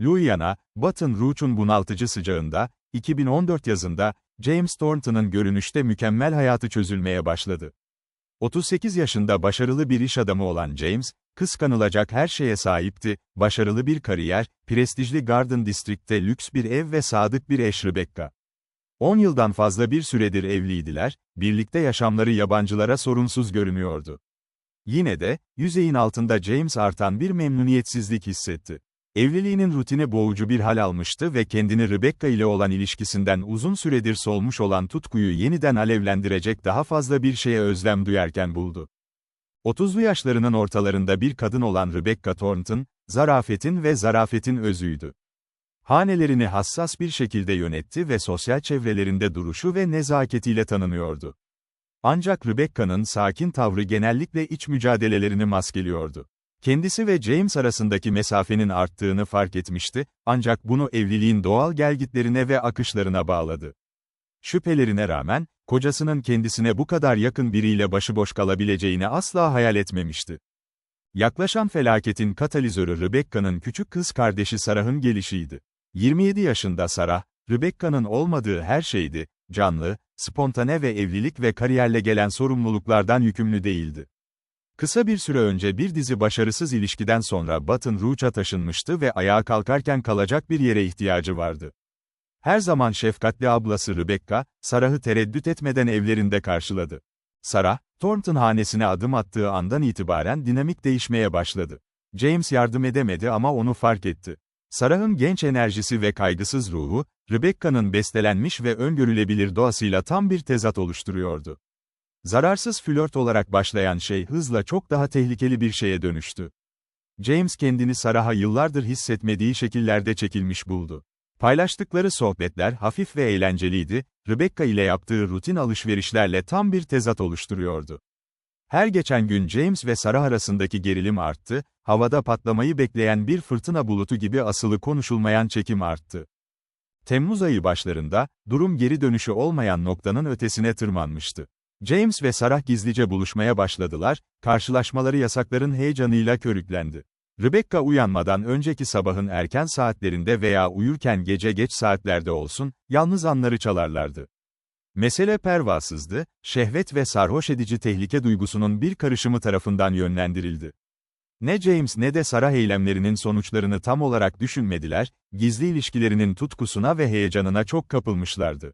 Louisiana, Baton Rouge'un bunaltıcı sıcağında, 2014 yazında, James Thornton'ın görünüşte mükemmel hayatı çözülmeye başladı. 38 yaşında başarılı bir iş adamı olan James, kıskanılacak her şeye sahipti, başarılı bir kariyer, prestijli Garden District'te lüks bir ev ve sadık bir eş Rebecca. 10 yıldan fazla bir süredir evliydiler, birlikte yaşamları yabancılara sorunsuz görünüyordu. Yine de, yüzeyin altında James artan bir memnuniyetsizlik hissetti. Evliliğinin rutine boğucu bir hal almıştı ve kendini Rebecca ile olan ilişkisinden uzun süredir solmuş olan tutkuyu yeniden alevlendirecek daha fazla bir şeye özlem duyarken buldu. 30'lu yaşlarının ortalarında bir kadın olan Rebecca Thornton, zarafetin ve zarafetin özüydü. Hanelerini hassas bir şekilde yönetti ve sosyal çevrelerinde duruşu ve nezaketiyle tanınıyordu. Ancak Rebecca'nın sakin tavrı genellikle iç mücadelelerini maskeliyordu. Kendisi ve James arasındaki mesafenin arttığını fark etmişti, ancak bunu evliliğin doğal gelgitlerine ve akışlarına bağladı. Şüphelerine rağmen, kocasının kendisine bu kadar yakın biriyle başıboş kalabileceğini asla hayal etmemişti. Yaklaşan felaketin katalizörü Rebecca'nın küçük kız kardeşi Sarah'ın gelişiydi. 27 yaşında Sarah, Rebecca'nın olmadığı her şeydi, canlı, spontane ve evlilik ve kariyerle gelen sorumluluklardan yükümlü değildi. Kısa bir süre önce bir dizi başarısız ilişkiden sonra Baton Rouge'a taşınmıştı ve ayağa kalkarken kalacak bir yere ihtiyacı vardı. Her zaman şefkatli ablası Rebecca, Sarah'ı tereddüt etmeden evlerinde karşıladı. Sarah, Thornton hanesine adım attığı andan itibaren dinamik değişmeye başladı. James yardım edemedi ama onu fark etti. Sarah'ın genç enerjisi ve kaygısız ruhu, Rebecca'nın bestelenmiş ve öngörülebilir doğasıyla tam bir tezat oluşturuyordu. Zararsız flört olarak başlayan şey hızla çok daha tehlikeli bir şeye dönüştü. James kendini Sarah'a yıllardır hissetmediği şekillerde çekilmiş buldu. Paylaştıkları sohbetler hafif ve eğlenceliydi, Rebecca ile yaptığı rutin alışverişlerle tam bir tezat oluşturuyordu. Her geçen gün James ve Sarah arasındaki gerilim arttı, havada patlamayı bekleyen bir fırtına bulutu gibi asılı konuşulmayan çekim arttı. Temmuz ayı başlarında, durum geri dönüşü olmayan noktanın ötesine tırmanmıştı. James ve Sarah gizlice buluşmaya başladılar, karşılaşmaları yasakların heyecanıyla körüklendi. Rebecca uyanmadan önceki sabahın erken saatlerinde veya uyurken gece geç saatlerde olsun, yalnız anları çalarlardı. Mesele pervasızdı, şehvet ve sarhoş edici tehlike duygusunun bir karışımı tarafından yönlendirildi. Ne James ne de Sarah eylemlerinin sonuçlarını tam olarak düşünmediler, gizli ilişkilerinin tutkusuna ve heyecanına çok kapılmışlardı.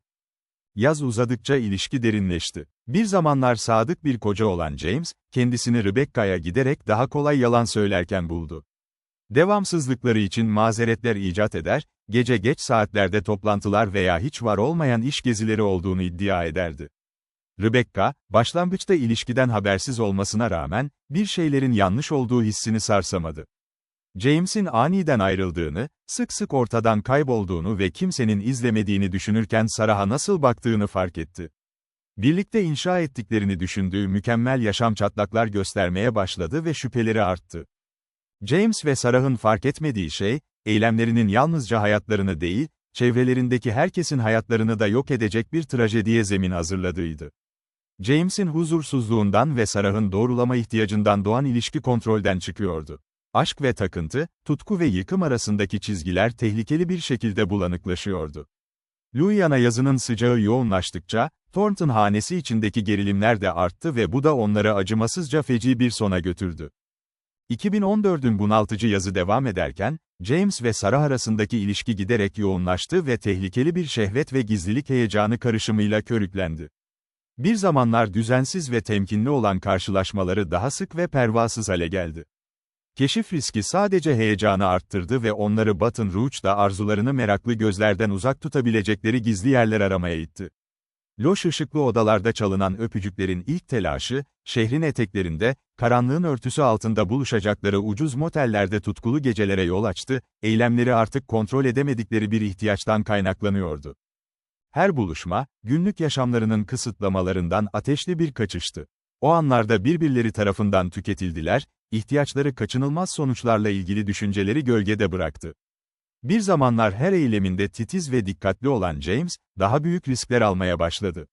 Yaz uzadıkça ilişki derinleşti. Bir zamanlar sadık bir koca olan James, kendisini Rebecca'ya giderek daha kolay yalan söylerken buldu. Devamsızlıkları için mazeretler icat eder, gece geç saatlerde toplantılar veya hiç var olmayan iş gezileri olduğunu iddia ederdi. Rebecca, başlangıçta ilişkiden habersiz olmasına rağmen, bir şeylerin yanlış olduğu hissini sarsamadı. James'in aniden ayrıldığını, sık sık ortadan kaybolduğunu ve kimsenin izlemediğini düşünürken Sarah'a nasıl baktığını fark etti. Birlikte inşa ettiklerini düşündüğü mükemmel yaşam çatlaklar göstermeye başladı ve şüpheleri arttı. James ve Sarah'ın fark etmediği şey, eylemlerinin yalnızca hayatlarını değil, çevrelerindeki herkesin hayatlarını da yok edecek bir trajediye zemin hazırladığıydı. James'in huzursuzluğundan ve Sarah'ın doğrulama ihtiyacından doğan ilişki kontrolden çıkıyordu. Aşk ve takıntı, tutku ve yıkım arasındaki çizgiler tehlikeli bir şekilde bulanıklaşıyordu. Louisiana yazının sıcağı yoğunlaştıkça, Thornton hanesi içindeki gerilimler de arttı ve bu da onları acımasızca feci bir sona götürdü. 2014'ün bunaltıcı yazı devam ederken, James ve Sarah arasındaki ilişki giderek yoğunlaştı ve tehlikeli bir şehvet ve gizlilik heyecanı karışımıyla körüklendi. Bir zamanlar düzensiz ve temkinli olan karşılaşmaları daha sık ve pervasız hale geldi. Keşif riski sadece heyecanı arttırdı ve onları Baton Rouge'da arzularını meraklı gözlerden uzak tutabilecekleri gizli yerler aramaya itti. Loş ışıklı odalarda çalınan öpücüklerin ilk telaşı, şehrin eteklerinde, karanlığın örtüsü altında buluşacakları ucuz motellerde tutkulu gecelere yol açtı, eylemleri artık kontrol edemedikleri bir ihtiyaçtan kaynaklanıyordu. Her buluşma, günlük yaşamlarının kısıtlamalarından ateşli bir kaçıştı. O anlarda birbirleri tarafından tüketildiler, ihtiyaçları kaçınılmaz sonuçlarla ilgili düşünceleri gölgede bıraktı. Bir zamanlar her eyleminde titiz ve dikkatli olan James, daha büyük riskler almaya başladı.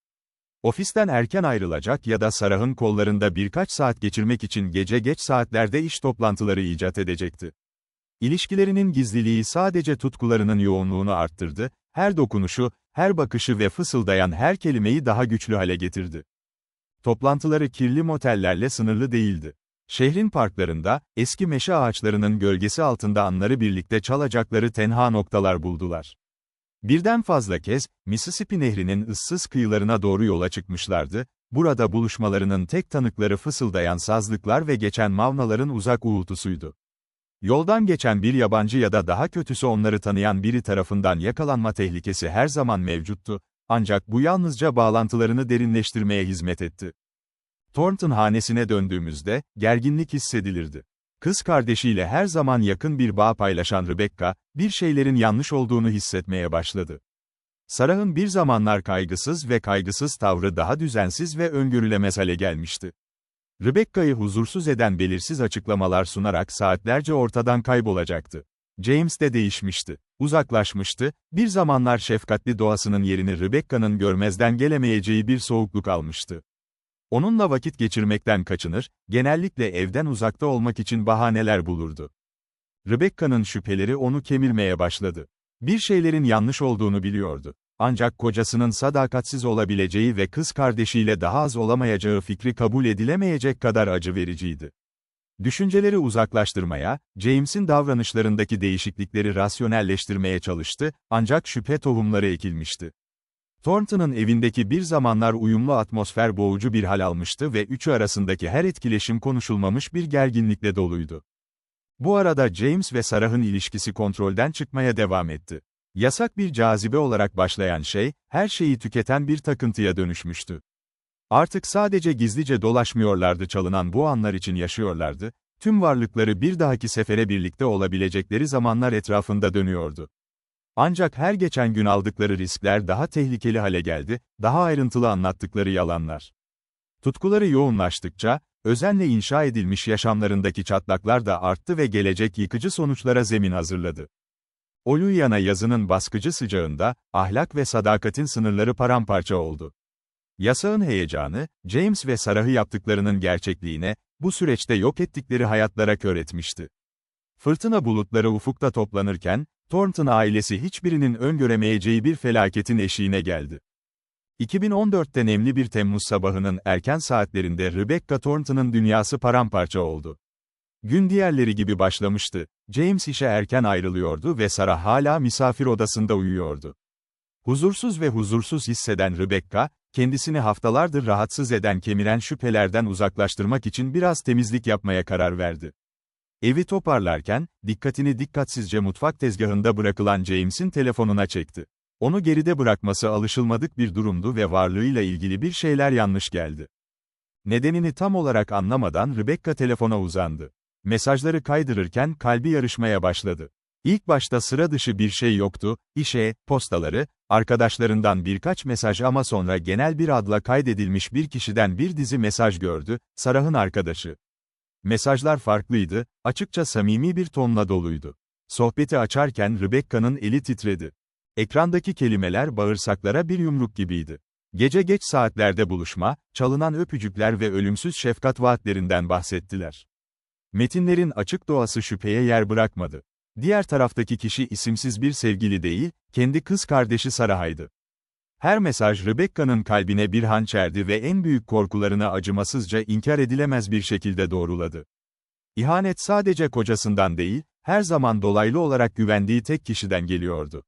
Ofisten erken ayrılacak ya da Sarah'ın kollarında birkaç saat geçirmek için gece geç saatlerde iş toplantıları icat edecekti. İlişkilerinin gizliliği sadece tutkularının yoğunluğunu arttırdı, her dokunuşu, her bakışı ve fısıldayan her kelimeyi daha güçlü hale getirdi. Toplantıları kirli motellerle sınırlı değildi. Şehrin parklarında, eski meşe ağaçlarının gölgesi altında anları birlikte çalacakları tenha noktalar buldular. Birden fazla kez, Mississippi Nehri'nin ıssız kıyılarına doğru yola çıkmışlardı, burada buluşmalarının tek tanıkları fısıldayan sazlıklar ve geçen mavnaların uzak uğultusuydu. Yoldan geçen bir yabancı ya da daha kötüsü onları tanıyan biri tarafından yakalanma tehlikesi her zaman mevcuttu, ancak bu yalnızca bağlantılarını derinleştirmeye hizmet etti. Thornton hanesine döndüğümüzde, gerginlik hissedilirdi. Kız kardeşiyle her zaman yakın bir bağ paylaşan Rebecca, bir şeylerin yanlış olduğunu hissetmeye başladı. Sarah'ın bir zamanlar kaygısız ve kaygısız tavrı daha düzensiz ve öngörülemez hale gelmişti. Rebecca'yı huzursuz eden belirsiz açıklamalar sunarak saatlerce ortadan kaybolacaktı. James de değişmişti. Uzaklaşmıştı, bir zamanlar şefkatli doğasının yerini Rebecca'nın görmezden gelemeyeceği bir soğukluk almıştı. Onunla vakit geçirmekten kaçınır, genellikle evden uzakta olmak için bahaneler bulurdu. Rebecca'nın şüpheleri onu kemirmeye başladı. Bir şeylerin yanlış olduğunu biliyordu. Ancak kocasının sadakatsiz olabileceği ve kız kardeşiyle daha az olamayacağı fikri kabul edilemeyecek kadar acı vericiydi. Düşünceleri uzaklaştırmaya, James'in davranışlarındaki değişiklikleri rasyonelleştirmeye çalıştı, ancak şüphe tohumları ekilmişti. Thornton'ın evindeki bir zamanlar uyumlu atmosfer boğucu bir hal almıştı ve üçü arasındaki her etkileşim konuşulmamış bir gerginlikle doluydu. Bu arada James ve Sarah'ın ilişkisi kontrolden çıkmaya devam etti. Yasak bir cazibe olarak başlayan şey, her şeyi tüketen bir takıntıya dönüşmüştü. Artık sadece gizlice dolaşmıyorlardı çalınan bu anlar için yaşıyorlardı, tüm varlıkları bir dahaki sefere birlikte olabilecekleri zamanlar etrafında dönüyordu. Ancak her geçen gün aldıkları riskler daha tehlikeli hale geldi, daha ayrıntılı anlattıkları yalanlar. Tutkuları yoğunlaştıkça, özenle inşa edilmiş yaşamlarındaki çatlaklar da arttı ve gelecek yıkıcı sonuçlara zemin hazırladı. Oluyana yazının baskıcı sıcağında, ahlak ve sadakatin sınırları paramparça oldu. Yasağın heyecanı, James ve Sarah'ı yaptıklarının gerçekliğine, bu süreçte yok ettikleri hayatlara kör etmişti. Fırtına bulutları ufukta toplanırken, Thornton ailesi hiçbirinin öngöremeyeceği bir felaketin eşiğine geldi. 2014'te nemli bir Temmuz sabahının erken saatlerinde Rebecca Thornton'ın dünyası paramparça oldu. Gün diğerleri gibi başlamıştı. James işe erken ayrılıyordu ve Sarah hala misafir odasında uyuyordu. Huzursuz ve huzursuz hisseden Rebecca, kendisini haftalardır rahatsız eden kemiren şüphelerden uzaklaştırmak için biraz temizlik yapmaya karar verdi. Evi toparlarken, dikkatini dikkatsizce mutfak tezgahında bırakılan James'in telefonuna çekti. Onu geride bırakması alışılmadık bir durumdu ve varlığıyla ilgili bir şeyler yanlış geldi. Nedenini tam olarak anlamadan Rebecca telefona uzandı. Mesajları kaydırırken kalbi yarışmaya başladı. İlk başta sıra dışı bir şey yoktu, işe, postaları, arkadaşlarından birkaç mesaj ama sonra genel bir adla kaydedilmiş bir kişiden bir dizi mesaj gördü, Sarah'ın arkadaşı. Mesajlar farklıydı, açıkça samimi bir tonla doluydu. Sohbeti açarken Rebecca'nın eli titredi. Ekrandaki kelimeler bağırsaklara bir yumruk gibiydi. Gece geç saatlerde buluşma, çalınan öpücükler ve ölümsüz şefkat vaatlerinden bahsettiler. Metinlerin açık doğası şüpheye yer bırakmadı. Diğer taraftaki kişi isimsiz bir sevgili değil, kendi kız kardeşi Sarah'ydı. Her mesaj Rebecca'nın kalbine bir hançerdi ve en büyük korkularını acımasızca inkar edilemez bir şekilde doğruladı. İhanet sadece kocasından değil, her zaman dolaylı olarak güvendiği tek kişiden geliyordu.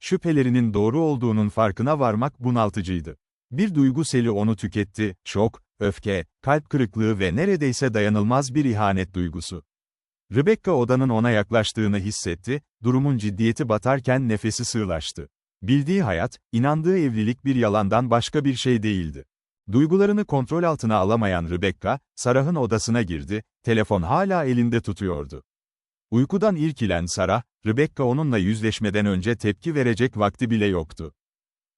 Şüphelerinin doğru olduğunun farkına varmak bunaltıcıydı. Bir duygu seli onu tüketti, şok, öfke, kalp kırıklığı ve neredeyse dayanılmaz bir ihanet duygusu. Rebecca odanın ona yaklaştığını hissetti, durumun ciddiyeti batarken nefesi sığlaştı. Bildiği hayat, inandığı evlilik bir yalandan başka bir şey değildi. Duygularını kontrol altına alamayan Rebecca, Sarah'ın odasına girdi, telefon hala elinde tutuyordu. Uykudan irkilen Sarah, Rebecca onunla yüzleşmeden önce tepki verecek vakti bile yoktu.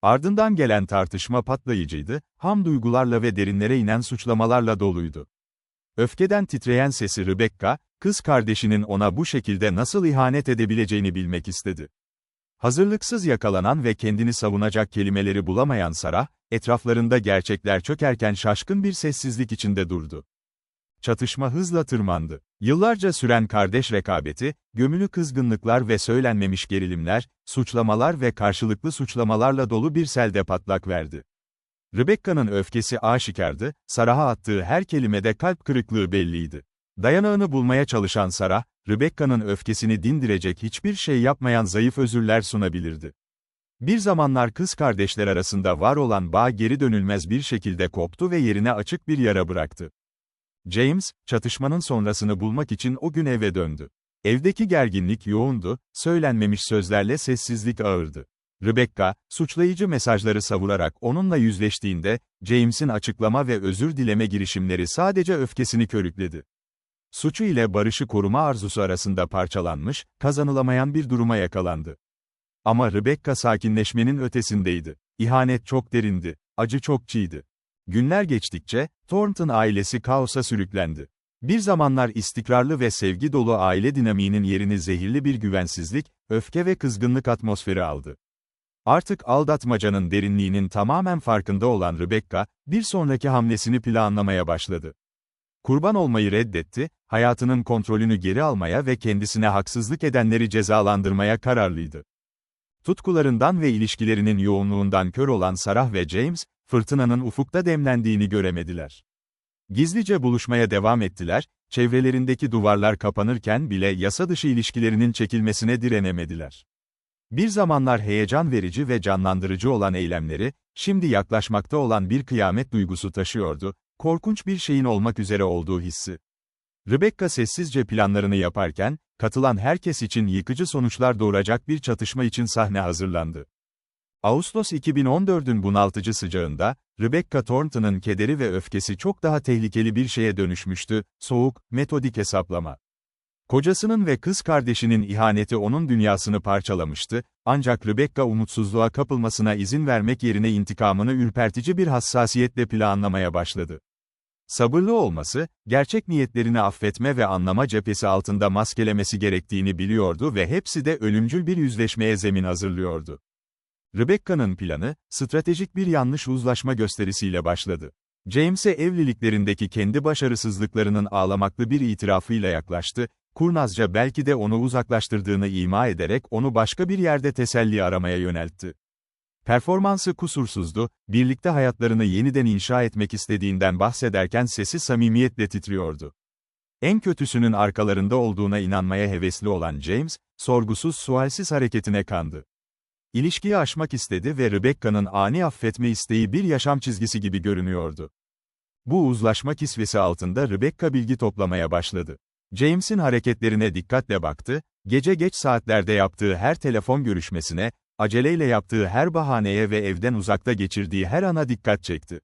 Ardından gelen tartışma patlayıcıydı, ham duygularla ve derinlere inen suçlamalarla doluydu. Öfkeden titreyen sesi Rebecca, kız kardeşinin ona bu şekilde nasıl ihanet edebileceğini bilmek istedi. Hazırlıksız yakalanan ve kendini savunacak kelimeleri bulamayan Sarah, etraflarında gerçekler çökerken şaşkın bir sessizlik içinde durdu. Çatışma hızla tırmandı. Yıllarca süren kardeş rekabeti, gömülü kızgınlıklar ve söylenmemiş gerilimler, suçlamalar ve karşılıklı suçlamalarla dolu bir selde patlak verdi. Rebecca'nın öfkesi aşikardı, Sarah'a attığı her kelimede kalp kırıklığı belliydi. Dayanağını bulmaya çalışan Sarah, Rebecca'nın öfkesini dindirecek hiçbir şey yapmayan zayıf özürler sunabilirdi. Bir zamanlar kız kardeşler arasında var olan bağ geri dönülmez bir şekilde koptu ve yerine açık bir yara bıraktı. James, çatışmanın sonrasını bulmak için o gün eve döndü. Evdeki gerginlik yoğundu, söylenmemiş sözlerle sessizlik ağırdı. Rebecca, suçlayıcı mesajları savurarak onunla yüzleştiğinde, James'in açıklama ve özür dileme girişimleri sadece öfkesini körükledi. Suçu ile barışı koruma arzusu arasında parçalanmış, kazanılamayan bir duruma yakalandı. Ama Rebecca sakinleşmenin ötesindeydi. İhanet çok derindi, acı çok çiğdi. Günler geçtikçe, Thornton ailesi kaosa sürüklendi. Bir zamanlar istikrarlı ve sevgi dolu aile dinamiğinin yerini zehirli bir güvensizlik, öfke ve kızgınlık atmosferi aldı. Artık aldatmacanın derinliğinin tamamen farkında olan Rebecca, bir sonraki hamlesini planlamaya başladı. Kurban olmayı reddetti, hayatının kontrolünü geri almaya ve kendisine haksızlık edenleri cezalandırmaya kararlıydı. Tutkularından ve ilişkilerinin yoğunluğundan kör olan Sarah ve James, fırtınanın ufukta demlendiğini göremediler. Gizlice buluşmaya devam ettiler, çevrelerindeki duvarlar kapanırken bile yasa dışı ilişkilerinin çekilmesine direnemediler. Bir zamanlar heyecan verici ve canlandırıcı olan eylemleri, şimdi yaklaşmakta olan bir kıyamet duygusu taşıyordu, korkunç bir şeyin olmak üzere olduğu hissi. Rebecca sessizce planlarını yaparken, katılan herkes için yıkıcı sonuçlar doğuracak bir çatışma için sahne hazırlandı. Ağustos 2014'ün bunaltıcı sıcağında, Rebecca Thornton'ın kederi ve öfkesi çok daha tehlikeli bir şeye dönüşmüştü, soğuk, metodik hesaplama. Kocasının ve kız kardeşinin ihaneti onun dünyasını parçalamıştı, ancak Rebecca umutsuzluğa kapılmasına izin vermek yerine intikamını ürpertici bir hassasiyetle planlamaya başladı. Sabırlı olması, gerçek niyetlerini affetme ve anlama cephesi altında maskelemesi gerektiğini biliyordu ve hepsi de ölümcül bir yüzleşmeye zemin hazırlıyordu. Rebecca'nın planı, stratejik bir yanlış uzlaşma gösterisiyle başladı. James'e evliliklerindeki kendi başarısızlıklarının ağlamaklı bir itirafıyla yaklaştı, kurnazca belki de onu uzaklaştırdığını ima ederek onu başka bir yerde teselli aramaya yöneltti. Performansı kusursuzdu, birlikte hayatlarını yeniden inşa etmek istediğinden bahsederken sesi samimiyetle titriyordu. En kötüsünün arkalarında olduğuna inanmaya hevesli olan James, sorgusuz sualsiz hareketine kandı. İlişkiyi aşmak istedi ve Rebecca'nın ani affetme isteği bir yaşam çizgisi gibi görünüyordu. Bu uzlaşma kisvesi altında Rebecca bilgi toplamaya başladı. James'in hareketlerine dikkatle baktı, gece geç saatlerde yaptığı her telefon görüşmesine, aceleyle yaptığı her bahaneye ve evden uzakta geçirdiği her ana dikkat çekti.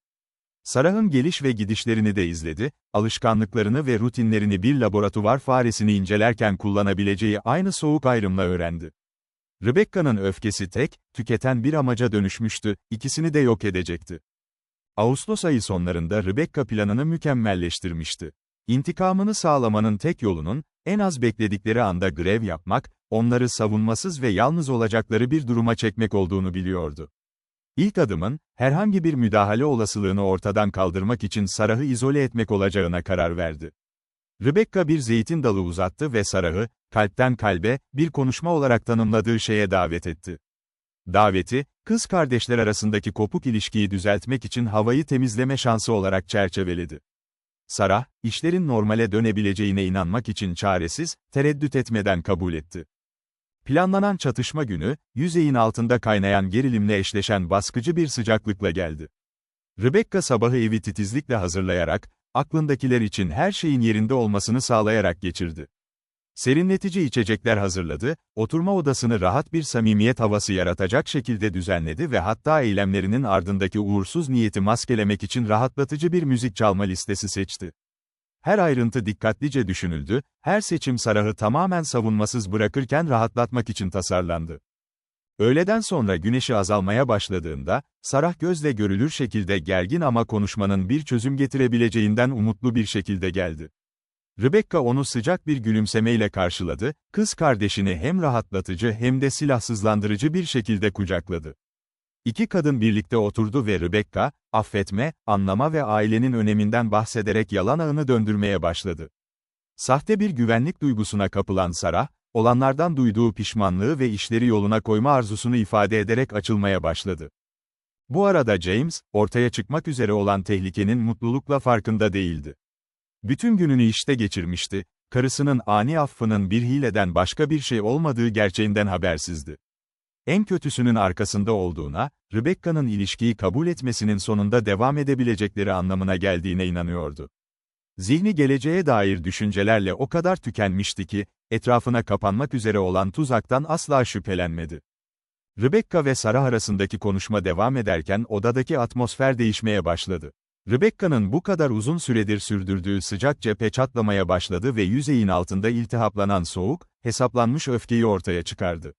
Sarah'ın geliş ve gidişlerini de izledi, alışkanlıklarını ve rutinlerini bir laboratuvar faresini incelerken kullanabileceği aynı soğuk ayrımla öğrendi. Rebecca'nın öfkesi tek, tüketen bir amaca dönüşmüştü, ikisini de yok edecekti. Ağustos ayı sonlarında Rebecca planını mükemmelleştirmişti. İntikamını sağlamanın tek yolunun, en az bekledikleri anda grev yapmak, onları savunmasız ve yalnız olacakları bir duruma çekmek olduğunu biliyordu. İlk adımın, herhangi bir müdahale olasılığını ortadan kaldırmak için Sarah'ı izole etmek olacağına karar verdi. Rebecca bir zeytin dalı uzattı ve Sarah'ı, kalpten kalbe, bir konuşma olarak tanımladığı şeye davet etti. Daveti, kız kardeşler arasındaki kopuk ilişkiyi düzeltmek için havayı temizleme şansı olarak çerçeveledi. Sarah, işlerin normale dönebileceğine inanmak için çaresiz, tereddüt etmeden kabul etti. Planlanan çatışma günü, yüzeyin altında kaynayan gerilimle eşleşen baskıcı bir sıcaklıkla geldi. Rebecca sabahı evi titizlikle hazırlayarak, aklındakiler için her şeyin yerinde olmasını sağlayarak geçirdi. Serinletici içecekler hazırladı, oturma odasını rahat bir samimiyet havası yaratacak şekilde düzenledi ve hatta eylemlerinin ardındaki uğursuz niyeti maskelemek için rahatlatıcı bir müzik çalma listesi seçti. Her ayrıntı dikkatlice düşünüldü, her seçim Sarah'ı tamamen savunmasız bırakırken rahatlatmak için tasarlandı. Öğleden sonra güneşi azalmaya başladığında, Sarah gözle görülür şekilde gergin ama konuşmanın bir çözüm getirebileceğinden umutlu bir şekilde geldi. Rebecca onu sıcak bir gülümsemeyle karşıladı, kız kardeşini hem rahatlatıcı hem de silahsızlandırıcı bir şekilde kucakladı. İki kadın birlikte oturdu ve Rebecca, affetme, anlama ve ailenin öneminden bahsederek yalan ağını döndürmeye başladı. Sahte bir güvenlik duygusuna kapılan Sarah, olanlardan duyduğu pişmanlığı ve işleri yoluna koyma arzusunu ifade ederek açılmaya başladı. Bu arada James, ortaya çıkmak üzere olan tehlikenin mutlulukla farkında değildi. Bütün gününü işte geçirmişti, karısının ani affının bir hileden başka bir şey olmadığı gerçeğinden habersizdi. En kötüsünün arkasında olduğuna, Rebecca'nın ilişkiyi kabul etmesinin sonunda devam edebilecekleri anlamına geldiğine inanıyordu. Zihni geleceğe dair düşüncelerle o kadar tükenmişti ki, etrafına kapanmak üzere olan tuzaktan asla şüphelenmedi. Rebecca ve Sarah arasındaki konuşma devam ederken odadaki atmosfer değişmeye başladı. Rebecca'nın bu kadar uzun süredir sürdürdüğü sıcak cephe çatlamaya başladı ve yüzeyin altında iltihaplanan soğuk, hesaplanmış öfkeyi ortaya çıkardı.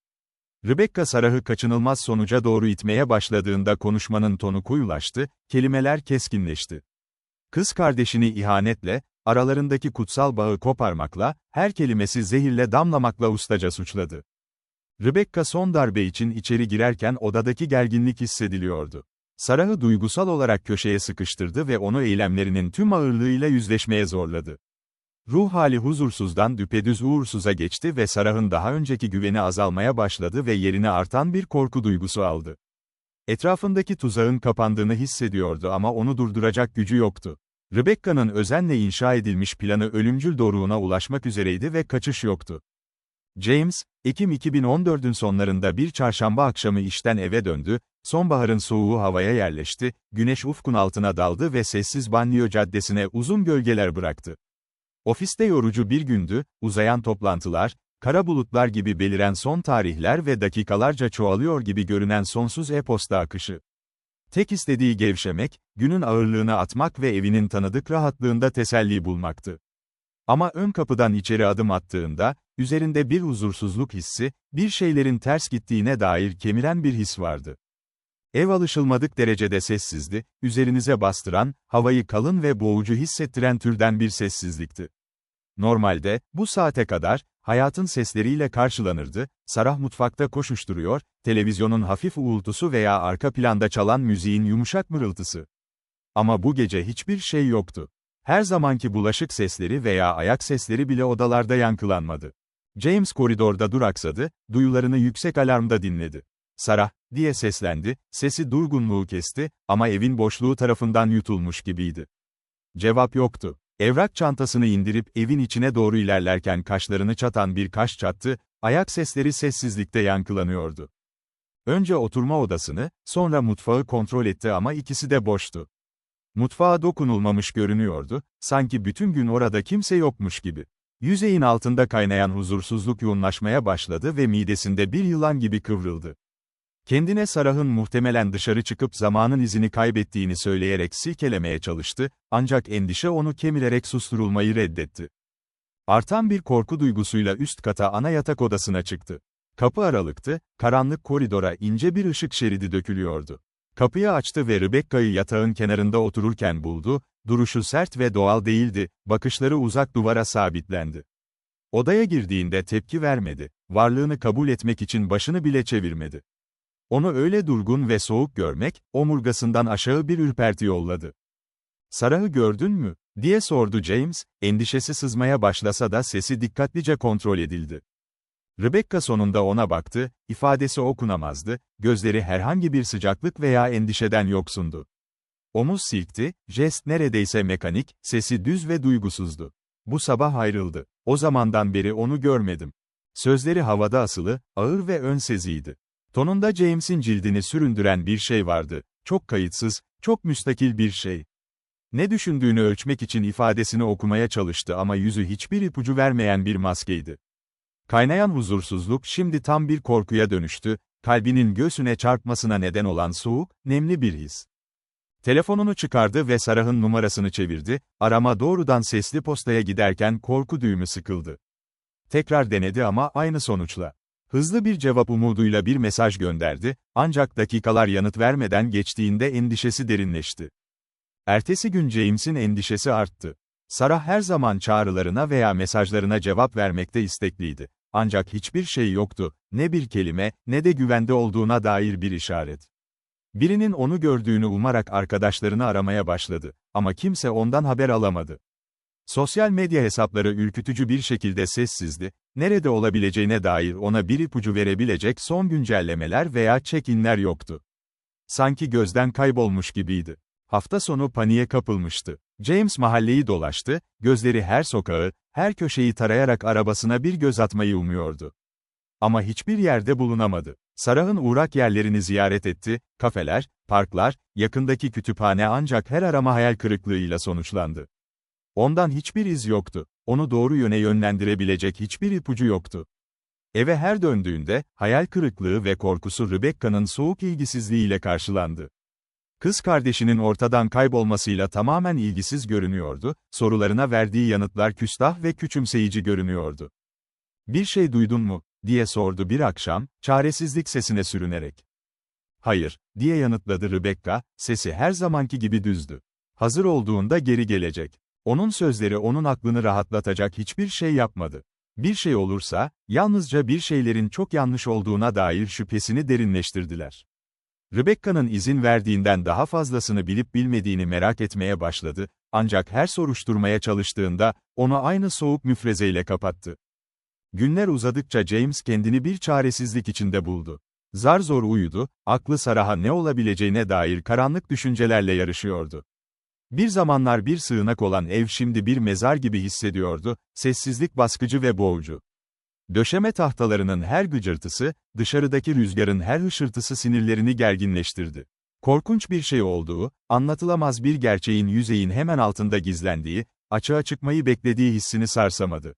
Rebecca Sarah'ı kaçınılmaz sonuca doğru itmeye başladığında konuşmanın tonu kuyulaştı, kelimeler keskinleşti. Kız kardeşini ihanetle, aralarındaki kutsal bağı koparmakla, her kelimesi zehirle damlamakla ustaca suçladı. Rebecca son darbe için içeri girerken odadaki gerginlik hissediliyordu. Sarah'ı duygusal olarak köşeye sıkıştırdı ve onu eylemlerinin tüm ağırlığıyla yüzleşmeye zorladı. Ruh hali huzursuzdan düpedüz uğursuza geçti ve Sarah'ın daha önceki güveni azalmaya başladı ve yerine artan bir korku duygusu aldı. Etrafındaki tuzağın kapandığını hissediyordu ama onu durduracak gücü yoktu. Rebecca'nın özenle inşa edilmiş planı ölümcül doruğuna ulaşmak üzereydi ve kaçış yoktu. James, Ekim 2014'ün sonlarında bir çarşamba akşamı işten eve döndü, sonbaharın soğuğu havaya yerleşti, güneş ufkun altına daldı ve sessiz banliyö caddesine uzun gölgeler bıraktı. Ofiste yorucu bir gündü, uzayan toplantılar, kara bulutlar gibi beliren son tarihler ve dakikalarca çoğalıyor gibi görünen sonsuz e-posta akışı. Tek istediği gevşemek, günün ağırlığını atmak ve evinin tanıdık rahatlığında teselli bulmaktı. Ama ön kapıdan içeri adım attığında, üzerinde bir huzursuzluk hissi, bir şeylerin ters gittiğine dair kemiren bir his vardı. Ev alışılmadık derecede sessizdi, üzerinize bastıran, havayı kalın ve boğucu hissettiren türden bir sessizlikti. Normalde, bu saate kadar, hayatın sesleriyle karşılanırdı, Sarah mutfakta koşuşturuyor, televizyonun hafif uğultusu veya arka planda çalan müziğin yumuşak mırıltısı. Ama bu gece hiçbir şey yoktu. Her zamanki bulaşık sesleri veya ayak sesleri bile odalarda yankılanmadı. James koridorda duraksadı, duyularını yüksek alarmda dinledi. Sarah, diye seslendi, sesi durgunluğu kesti, ama evin boşluğu tarafından yutulmuş gibiydi. Cevap yoktu. Evrak çantasını indirip evin içine doğru ilerlerken kaşlarını çatan bir kaş çattı, ayak sesleri sessizlikte yankılanıyordu. Önce oturma odasını, sonra mutfağı kontrol etti ama ikisi de boştu. Mutfağa dokunulmamış görünüyordu, sanki bütün gün orada kimse yokmuş gibi. Yüzeyin altında kaynayan huzursuzluk yoğunlaşmaya başladı ve midesinde bir yılan gibi kıvrıldı. Kendine Sarah'ın muhtemelen dışarı çıkıp zamanın izini kaybettiğini söyleyerek silkelemeye çalıştı, ancak endişe onu kemirerek susturulmayı reddetti. Artan bir korku duygusuyla üst kata ana yatak odasına çıktı. Kapı aralıktı, karanlık koridora ince bir ışık şeridi dökülüyordu. Kapıyı açtı ve Rebecca'yı yatağın kenarında otururken buldu, duruşu sert ve doğal değildi, bakışları uzak duvara sabitlendi. Odaya girdiğinde tepki vermedi, varlığını kabul etmek için başını bile çevirmedi. Onu öyle durgun ve soğuk görmek, omurgasından aşağı bir ürperti yolladı. Sarah'ı gördün mü? diye sordu James, endişesi sızmaya başlasa da sesi dikkatlice kontrol edildi. Rebecca sonunda ona baktı, ifadesi okunamazdı, gözleri herhangi bir sıcaklık veya endişeden yoksundu. Omuz silkti, jest neredeyse mekanik, sesi düz ve duygusuzdu. Bu sabah ayrıldı. O zamandan beri onu görmedim. Sözleri havada asılı, ağır ve önseziydi. Tonunda James'in cildini süründüren bir şey vardı. Çok kayıtsız, çok müstakil bir şey. Ne düşündüğünü ölçmek için ifadesini okumaya çalıştı ama yüzü hiçbir ipucu vermeyen bir maskeydi. Kaynayan huzursuzluk şimdi tam bir korkuya dönüştü, kalbinin göğsüne çarpmasına neden olan soğuk, nemli bir his. Telefonunu çıkardı ve Sarah'ın numarasını çevirdi, arama doğrudan sesli postaya giderken korku düğümü sıkıldı. Tekrar denedi ama aynı sonuçla. Hızlı bir cevap umuduyla bir mesaj gönderdi, ancak dakikalar yanıt vermeden geçtiğinde endişesi derinleşti. Ertesi gün James'in endişesi arttı. Sarah her zaman çağrılarına veya mesajlarına cevap vermekte istekliydi. Ancak hiçbir şey yoktu, ne bir kelime, ne de güvende olduğuna dair bir işaret. Birinin onu gördüğünü umarak arkadaşlarını aramaya başladı. Ama kimse ondan haber alamadı. Sosyal medya hesapları ürkütücü bir şekilde sessizdi, nerede olabileceğine dair ona bir ipucu verebilecek son güncellemeler veya check-inler yoktu. Sanki gözden kaybolmuş gibiydi. Hafta sonu paniğe kapılmıştı. James mahalleyi dolaştı, gözleri her sokağı, her köşeyi tarayarak arabasına bir göz atmayı umuyordu. Ama hiçbir yerde bulunamadı. Sarah'ın uğrak yerlerini ziyaret etti, kafeler, parklar, yakındaki kütüphane ancak her arama hayal kırıklığıyla sonuçlandı. Ondan hiçbir iz yoktu. Onu doğru yöne yönlendirebilecek hiçbir ipucu yoktu. Eve her döndüğünde, hayal kırıklığı ve korkusu Rebecca'nın soğuk ilgisizliğiyle karşılandı. Kız kardeşinin ortadan kaybolmasıyla tamamen ilgisiz görünüyordu, sorularına verdiği yanıtlar küstah ve küçümseyici görünüyordu. Bir şey duydun mu, diye sordu bir akşam, çaresizlik sesine sürünerek. Hayır, diye yanıtladı Rebecca, sesi her zamanki gibi düzdü. Hazır olduğunda geri gelecek. Onun sözleri onun aklını rahatlatacak hiçbir şey yapmadı. Bir şey olursa, yalnızca bir şeylerin çok yanlış olduğuna dair şüphesini derinleştirdiler. Rebecca'nın izin verdiğinden daha fazlasını bilip bilmediğini merak etmeye başladı, ancak her soruşturmaya çalıştığında, onu aynı soğuk müfrezeyle kapattı. Günler uzadıkça James kendini bir çaresizlik içinde buldu. Zar zor uyudu, aklı Sarah'a ne olabileceğine dair karanlık düşüncelerle yarışıyordu. Bir zamanlar bir sığınak olan ev şimdi bir mezar gibi hissediyordu, sessizlik baskıcı ve boğucu. Döşeme tahtalarının her gıcırtısı, dışarıdaki rüzgarın her hışırtısı sinirlerini gerginleştirdi. Korkunç bir şey olduğu, anlatılamaz bir gerçeğin yüzeyin hemen altında gizlendiği, açığa çıkmayı beklediği hissini sarsamadı.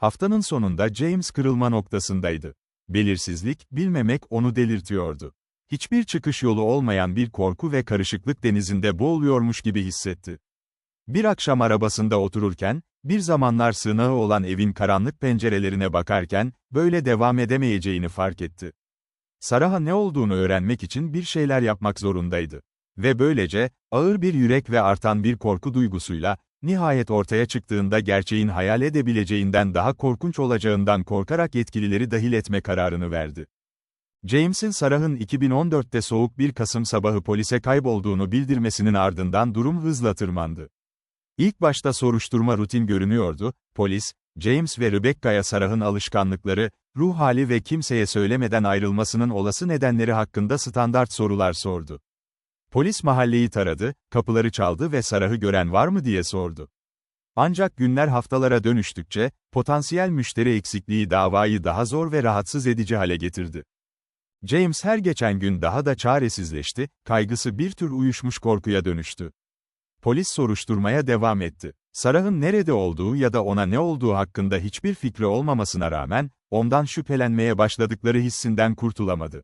Haftanın sonunda James kırılma noktasındaydı. Belirsizlik, bilmemek onu delirtiyordu. Hiçbir çıkış yolu olmayan bir korku ve karışıklık denizinde boğuluyormuş gibi hissetti. Bir akşam arabasında otururken, bir zamanlar sığınağı olan evin karanlık pencerelerine bakarken, böyle devam edemeyeceğini fark etti. Sarah'a ne olduğunu öğrenmek için bir şeyler yapmak zorundaydı. Ve böylece, ağır bir yürek ve artan bir korku duygusuyla, nihayet ortaya çıktığında gerçeğin hayal edebileceğinden daha korkunç olacağından korkarak yetkilileri dahil etme kararını verdi. James'in Sarah'ın 2014'te soğuk bir Kasım sabahı polise kaybolduğunu bildirmesinin ardından durum hızla tırmandı. İlk başta soruşturma rutin görünüyordu, polis, James ve Rebecca'ya Sarah'ın alışkanlıkları, ruh hali ve kimseye söylemeden ayrılmasının olası nedenleri hakkında standart sorular sordu. Polis mahalleyi taradı, kapıları çaldı ve Sarah'ı gören var mı diye sordu. Ancak günler haftalara dönüştükçe, potansiyel müşteri eksikliği davayı daha zor ve rahatsız edici hale getirdi. James her geçen gün daha da çaresizleşti, kaygısı bir tür uyuşmuş korkuya dönüştü. Polis soruşturmaya devam etti. Sarah'ın nerede olduğu ya da ona ne olduğu hakkında hiçbir fikri olmamasına rağmen, ondan şüphelenmeye başladıkları hissinden kurtulamadı.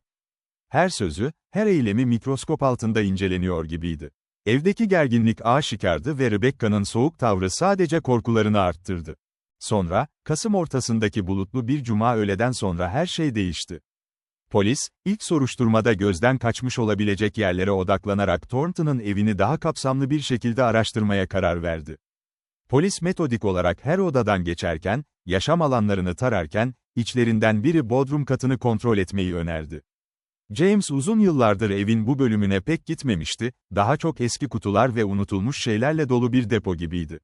Her sözü, her eylemi mikroskop altında inceleniyor gibiydi. Evdeki gerginlik aşikardı ve Rebecca'nın soğuk tavrı sadece korkularını arttırdı. Sonra, Kasım ortasındaki bulutlu bir cuma öğleden sonra her şey değişti. Polis, ilk soruşturmada gözden kaçmış olabilecek yerlere odaklanarak Thornton'ın evini daha kapsamlı bir şekilde araştırmaya karar verdi. Polis metodik olarak her odadan geçerken, yaşam alanlarını tararken, içlerinden biri bodrum katını kontrol etmeyi önerdi. James uzun yıllardır evin bu bölümüne pek gitmemişti, daha çok eski kutular ve unutulmuş şeylerle dolu bir depo gibiydi.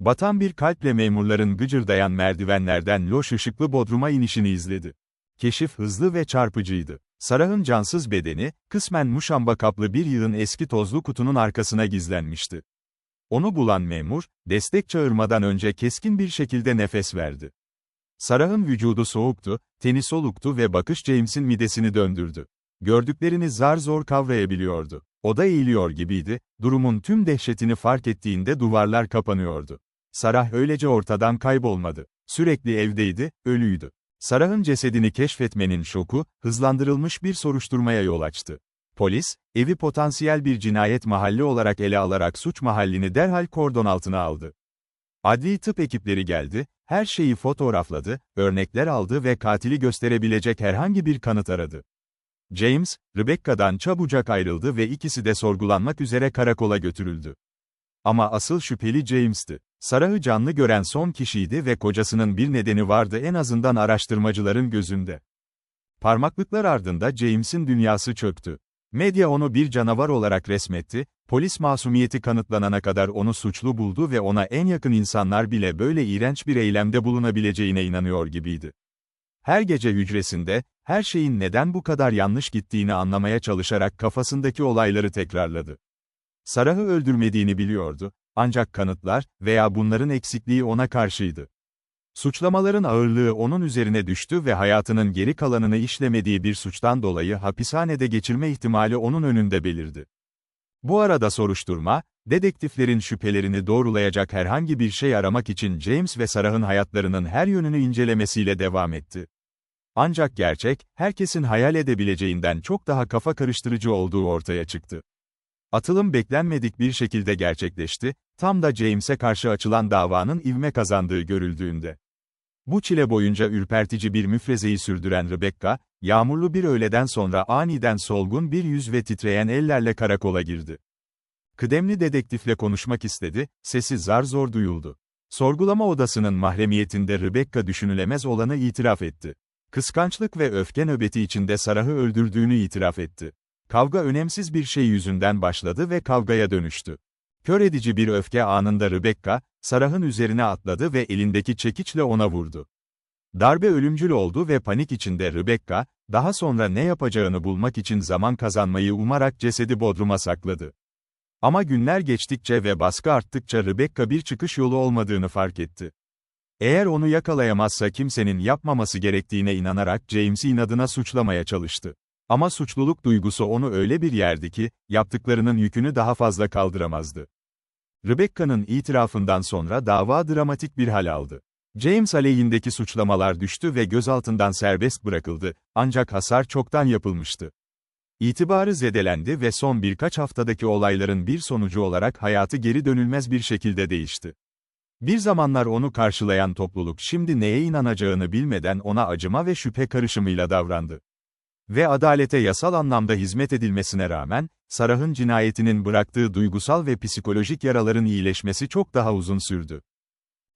Batan bir kalple memurların gıcırdayan merdivenlerden loş ışıklı bodruma inişini izledi. Keşif hızlı ve çarpıcıydı. Sarah'ın cansız bedeni, kısmen muşamba kaplı bir yığın eski tozlu kutunun arkasına gizlenmişti. Onu bulan memur, destek çağırmadan önce keskin bir şekilde nefes verdi. Sarah'ın vücudu soğuktu, teni soluktu ve bakış James'in midesini döndürdü. Gördüklerini zar zor kavrayabiliyordu. Oda eğiliyor gibiydi, durumun tüm dehşetini fark ettiğinde duvarlar kapanıyordu. Sarah öylece ortadan kaybolmadı. Sürekli evdeydi, ölüydü. Sarah'ın cesedini keşfetmenin şoku, hızlandırılmış bir soruşturmaya yol açtı. Polis, evi potansiyel bir cinayet mahalli olarak ele alarak suç mahallini derhal kordon altına aldı. Adli tıp ekipleri geldi, her şeyi fotoğrafladı, örnekler aldı ve katili gösterebilecek herhangi bir kanıt aradı. James, Rebecca'dan çabucak ayrıldı ve ikisi de sorgulanmak üzere karakola götürüldü. Ama asıl şüpheli James'ti. Sarah'ı canlı gören son kişiydi ve kocasının bir nedeni vardı en azından araştırmacıların gözünde. Parmaklıklar ardında James'in dünyası çöktü. Medya onu bir canavar olarak resmetti, polis masumiyeti kanıtlanana kadar onu suçlu buldu ve ona en yakın insanlar bile böyle iğrenç bir eylemde bulunabileceğine inanıyor gibiydi. Her gece hücresinde, her şeyin neden bu kadar yanlış gittiğini anlamaya çalışarak kafasındaki olayları tekrarladı. Sarah'ı öldürmediğini biliyordu, ancak kanıtlar veya bunların eksikliği ona karşıydı. Suçlamaların ağırlığı onun üzerine düştü ve hayatının geri kalanını işlemediği bir suçtan dolayı hapishanede geçirme ihtimali onun önünde belirdi. Bu arada soruşturma, dedektiflerin şüphelerini doğrulayacak herhangi bir şey aramak için James ve Sarah'ın hayatlarının her yönünü incelemesiyle devam etti. Ancak gerçek, herkesin hayal edebileceğinden çok daha kafa karıştırıcı olduğu ortaya çıktı. Atılım beklenmedik bir şekilde gerçekleşti, tam da James'e karşı açılan davanın ivme kazandığı görüldüğünde. Bu çile boyunca ürpertici bir müfrezeyi sürdüren Rebecca, yağmurlu bir öğleden sonra aniden solgun bir yüz ve titreyen ellerle karakola girdi. Kıdemli dedektifle konuşmak istedi, sesi zar zor duyuldu. Sorgulama odasının mahremiyetinde Rebecca düşünülemez olanı itiraf etti. Kıskançlık ve öfke nöbeti içinde Sarah'ı öldürdüğünü itiraf etti. Kavga önemsiz bir şey yüzünden başladı ve kavgaya dönüştü. Kör edici bir öfke anında Rebecca, Sarah'ın üzerine atladı ve elindeki çekiçle ona vurdu. Darbe ölümcül oldu ve panik içinde Rebecca, daha sonra ne yapacağını bulmak için zaman kazanmayı umarak cesedi bodruma sakladı. Ama günler geçtikçe ve baskı arttıkça Rebecca bir çıkış yolu olmadığını fark etti. Eğer onu yakalayamazsa kimsenin yapmaması gerektiğine inanarak James'i inadına suçlamaya çalıştı. Ama suçluluk duygusu onu öyle bir yerdi ki, yaptıklarının yükünü daha fazla kaldıramazdı. Rebecca'nın itirafından sonra dava dramatik bir hal aldı. James aleyhindeki suçlamalar düştü ve gözaltından serbest bırakıldı, ancak hasar çoktan yapılmıştı. İtibarı zedelendi ve son birkaç haftadaki olayların bir sonucu olarak hayatı geri dönülmez bir şekilde değişti. Bir zamanlar onu karşılayan topluluk şimdi neye inanacağını bilmeden ona acıma ve şüphe karışımıyla davrandı. Ve adalete yasal anlamda hizmet edilmesine rağmen, Sarah'ın cinayetinin bıraktığı duygusal ve psikolojik yaraların iyileşmesi çok daha uzun sürdü.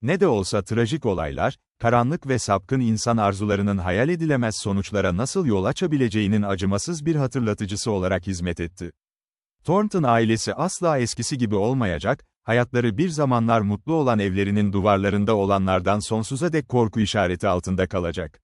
Ne de olsa trajik olaylar, karanlık ve sapkın insan arzularının hayal edilemez sonuçlara nasıl yol açabileceğinin acımasız bir hatırlatıcısı olarak hizmet etti. Thornton ailesi asla eskisi gibi olmayacak, hayatları bir zamanlar mutlu olan evlerinin duvarlarında olanlardan sonsuza dek korku işareti altında kalacak.